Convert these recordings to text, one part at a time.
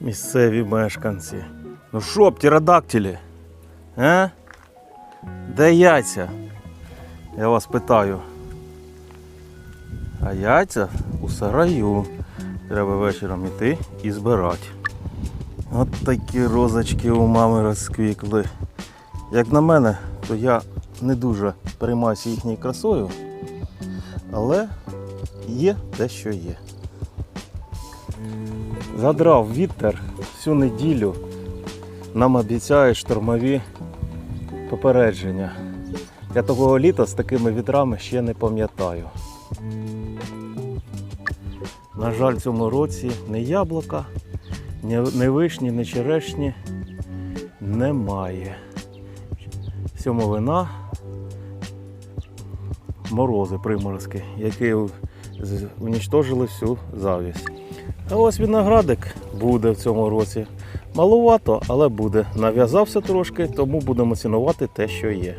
Місцеві мешканці. Ну що, птеродактилі? А? Де яйця? Я вас питаю. А яйця у сараю. Треба вечором іти і збирати. От такі розочки у мами розквікли. Як на мене, то я не дуже переймаюся їхньою красою, але є те, що є. Задрав вітер всю неділю. Нам обіцяють штормові попередження. Я того літа з такими вітрами ще не пам'ятаю. На жаль, в цьому році ні яблука, ні, ні вишні, ні черешні немає. Всьому вина морози приморозки, які унічтожили всю завість. А ось виноградик буде в цьому році. Малувато, але буде. Нав'язався трошки, тому будемо цінувати те, що є.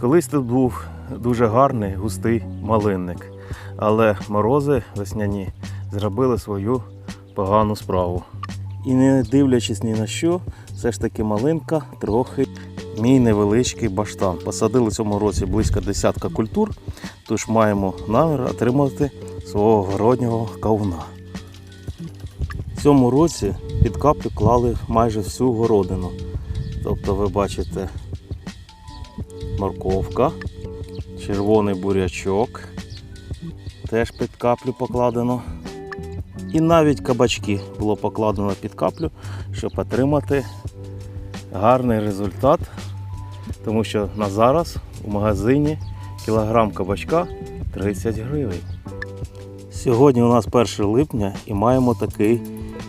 Колись тут був дуже гарний густий малинник, але морози весняні зробили свою погану справу. І не дивлячись ні на що, все ж таки малинка трохи мій невеличкий баштан. Посадили цьому році близько десятка культур, тож маємо намір отримати свого городнього кавуна. В цьому році під каплю клали майже всю городину. Тобто ви бачите морковка, червоний бурячок, теж під каплю покладено. І навіть кабачки було покладено під каплю, щоб отримати гарний результат. Тому що на зараз у магазині кілограм кабачка 30 гривень. Сьогодні у нас 1 липня і маємо такий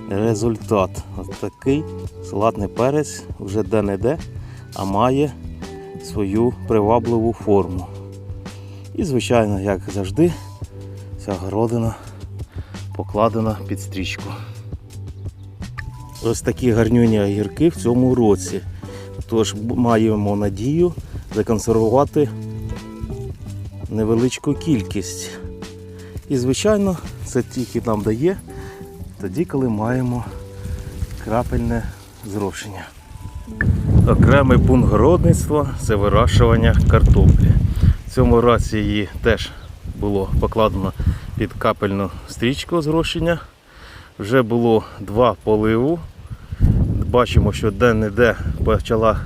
результат. Ось такий салатний перець вже де-не-де, а має свою привабливу форму. І, звичайно, як завжди, ця городина покладена під стрічку. Ось такі гарнюні огірки в цьому році. Тож маємо надію законсервувати невеличку кількість. І, звичайно, це тільки нам дає тоді, коли маємо крапельне зрошення. Окремий пункт городництва це вирощування картоплі. В цьому році її теж було покладено під капельну стрічку зрошення. Вже було два поливу. Бачимо, що де-не-де почала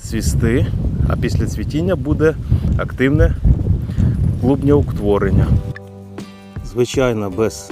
цвісти, а після цвітіння буде активне клубнє утворення. Звичайно, без